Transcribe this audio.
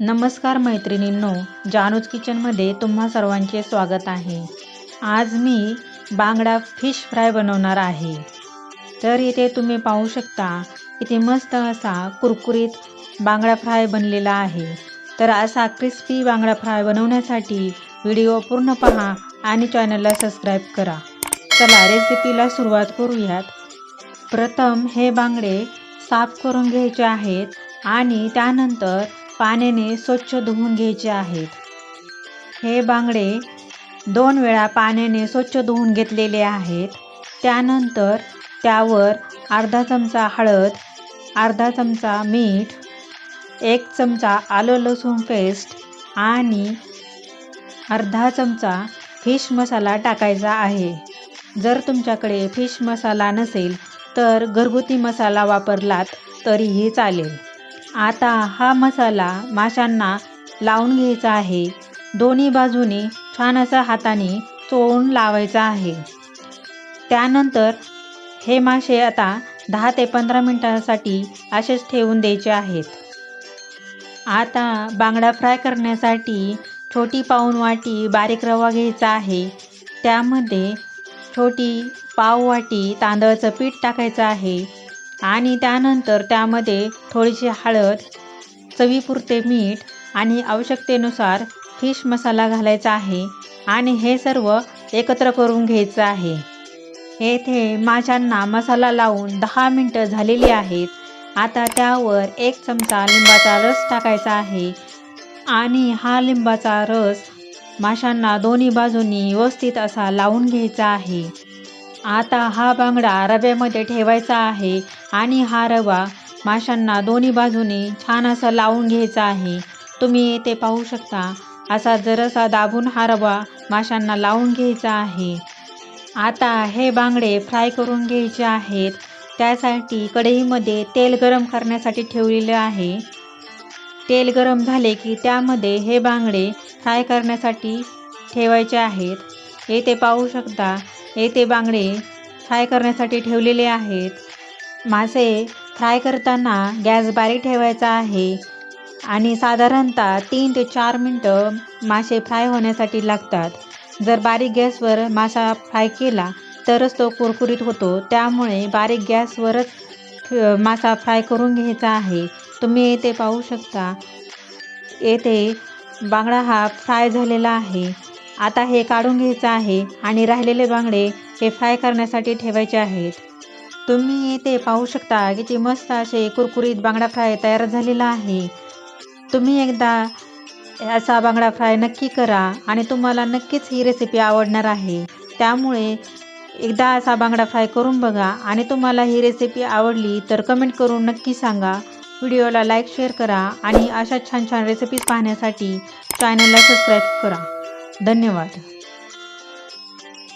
नमस्कार मैत्रिणींनो जानूज किचनमध्ये तुम्हा सर्वांचे स्वागत आहे. आज मी बांगडा फिश फ्राय बनवणार आहे. तर इथे तुम्ही पाहू शकता इथे मस्त असा कुरकुरीत बांगडा फ्राय बनलेला आहे. तर असा क्रिस्पी बांगडा फ्राय बनवण्यासाठी व्हिडिओ पूर्ण पहा आणि चॅनलला सबस्क्राईब करा. चला रेसिपीला सुरुवात करूयात. प्रथम हे बांगडे साफ करून घ्यायचे आहेत आणि त्यानंतर पाण्याने स्वच्छ धुवून घ्यायचे आहेत. हे बांगडे दोन वेळा पाण्याने स्वच्छ धुवून घेतलेले आहेत. त्यानंतर त्यावर अर्धा चमचा हळद अर्धा चमचा मीठ एक चमचा आलं लसूण पेस्ट आणि अर्धा चमचा फिश मसाला टाकायचा आहे. जर तुमच्याकडे फिश मसाला नसेल तर घरगुती मसाला वापरलात तरीही चालेल. आता हा मसाला माशांना लावून घ्यायचा आहे. दोन्ही बाजूने छान असा हाताने चोळून लावायचा आहे. त्यानंतर हे मासे आता दहा ते पंधरा मिनटासाठी असेच ठेवून द्यायचे आहेत. आता बांगडा फ्राय करण्यासाठी छोटी पाऊण वाटी बारीक रवा घ्यायचा आहे. त्यामध्ये छोटी पाव वाटी तांदळाचं पीठ टाकायचं आहे. आणि त्यानंतर त्यामध्ये थोडीशी हळद चवीपुरते मीठ आणि आवश्यकतेनुसार फिश मसाला घालायचा आहे आणि हे सर्व एकत्र करून घ्यायचं आहे. येथे माशांना मसाला लावून दहा मिनटं झालेली आहेत. आता त्यावर एक चमचा लिंबाचा रस टाकायचा आहे. आणि हा लिंबाचा रस माशांना दोन्ही बाजूंनी व्यवस्थित असा लावून घ्यायचा आहे. आता हा बांगडा रव्यामध्ये ठेवायचा आहे आणि हा रवा माशांना दोन्ही बाजूने छान असा लावून घ्यायचा आहे. तुम्ही ते पाहू शकता. असा जरासा दाबून हा रवा माशांना लावून घ्यायचा आहे. आता हे बांगडे फ्राय करून घ्यायचे आहेत. त्यासाठी कढईमध्ये तेल गरम करण्यासाठी ठेवलेले आहे. तेल गरम झाले की त्यामध्ये हे बांगडे फ्राय करण्यासाठी ठेवायचे आहेत. येथे पाहू शकता येथे बांगडे फ्राय करण्यासाठी ठेवलेले आहेत. मासे फ्राय करताना गॅस बारीक ठेवायचा आहे आणि साधारणतः तीन ते चार मिनटं मासे फ्राय होण्यासाठी लागतात. जर बारीक गॅसवर मासा फ्राय केला तरच तो कुरकुरीत होतो. त्यामुळे बारीक गॅसवरच मासा फ्राय करून घ्यायचा आहे. तुम्ही येथे पाहू शकता येथे बांगडा हा फ्राय झालेला आहे. आता हे काढून घ्यायचं आहे आणि राहिलेले बांगडे हे फ्राय करण्यासाठी ठेवायचे आहेत. तुम्ही इथे पाहू शकता किती मस्त असे कुरकुरीत बांगडा फ्राय तयार झालेला आहे. तुम्ही एकदा असा बांगडा फ्राय नक्की करा आणि तुम्हाला नक्कीच ही रेसिपी आवडणार आहे. त्यामुळे एकदा असा बांगडा फ्राय करून बघा आणि तुम्हाला ही रेसिपी आवडली तर कमेंट करून नक्की सांगा. व्हिडिओला लाईक शेअर करा आणि अशा छान छान रेसिपीज पाहण्यासाठी चॅनलला सबस्क्राईब करा. धन्यवाद.